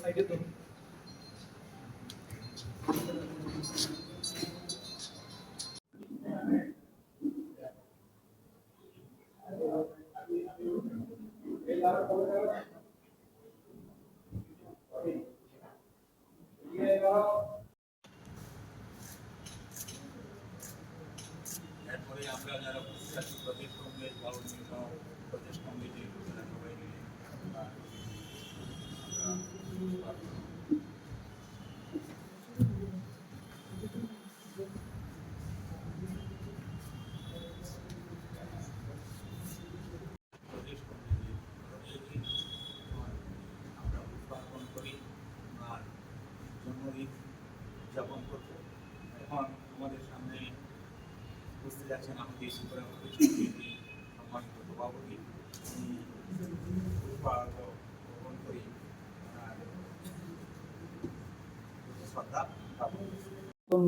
সাইডে তো এরপরে আমরা যারা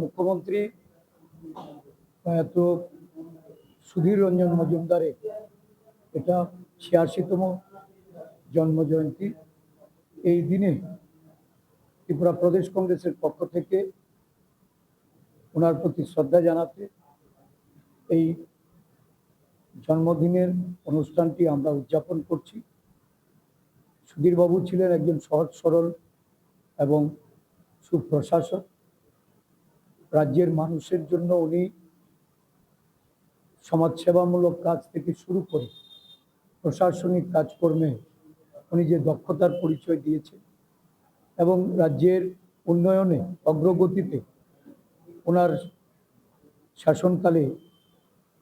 মুখ্যমন্ত্রী প্রয়াত সুধীর রঞ্জন মজুমদারের এটা ছিয়াশিতম জন্মজয়ন্তী। এই দিনে ত্রিপুরা প্রদেশ কংগ্রেসের পক্ষ থেকে ওনার প্রতি শ্রদ্ধা জানাতে এই জন্মদিনের অনুষ্ঠানটি আমরা উদযাপন করছি। সুধীরবাবু ছিলেন একজন সহজ সরল এবং সুপ্রশাসক। রাজ্যের মানুষের জন্য উনি সমাজসেবামূলক কাজ থেকে শুরু করে প্রশাসনিক কাজকর্মে উনি যে দক্ষতার পরিচয় দিয়েছেন এবং রাজ্যের উন্নয়নে অগ্রগতিতে ওনার শাসনকালে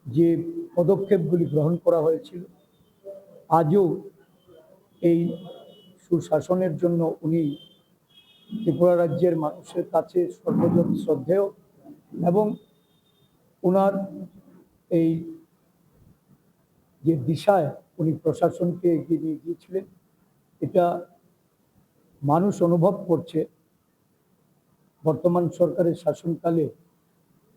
যে পদক্ষেপগুলি গ্রহণ করা হয়েছিল, আজও এই সুশাসনের জন্য উনি ত্রিপুরা রাজ্যের মানুষের কাছে সর্বজন শ্রদ্ধেয় এবং ওনার এই যে দিশায় উনি প্রশাসনকে এগিয়ে নিয়ে গিয়েছিলেন, এটা মানুষ অনুভব করছে। বর্তমান সরকারের শাসনকালে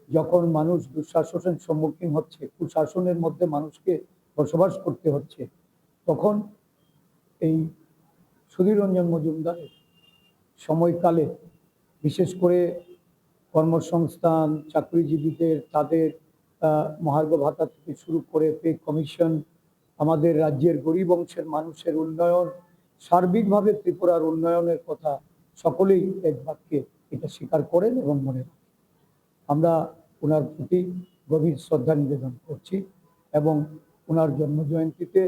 যখন মানুষ দুঃশাসনের সম্মুখীন হচ্ছে, কুশাসনের মধ্যে মানুষকে বসবাস করতে হচ্ছে, তখন এই সুধীর রঞ্জন মজুমদারের সময়কালে বিশেষ করে কর্মসংস্থান, চাকরিজীবীদের, তাদের মহার্ঘ ভাতা থেকে শুরু করে পে কমিশন, আমাদের রাজ্যের গরিব অংশের মানুষের উন্নয়ন, সার্বিকভাবে ত্রিপুরার উন্নয়নের কথা সকলেই এক বাক্যে এটা স্বীকার করেন এবং মনে রাখেন। আমরা ওনার প্রতি গভীর শ্রদ্ধা নিবেদন করছি এবং ওনার জন্মজয়ন্তীতে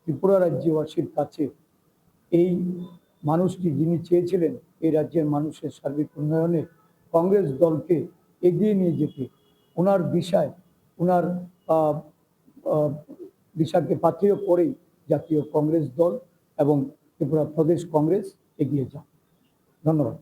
ত্রিপুরা রাজ্যবাসীর কাছে এই মানুষটি যিনি চেয়েছিলেন এই রাজ্যের মানুষের সার্বিক উন্নয়নে কংগ্রেস দলকে এগিয়ে নিয়ে যেতে, ওনার দিশায়, ওনার দিশাকে পাথেয় করেই জাতীয় কংগ্রেস দল এবং ত্রিপুরা প্রদেশ কংগ্রেস এগিয়ে যান ধন্যবাদ।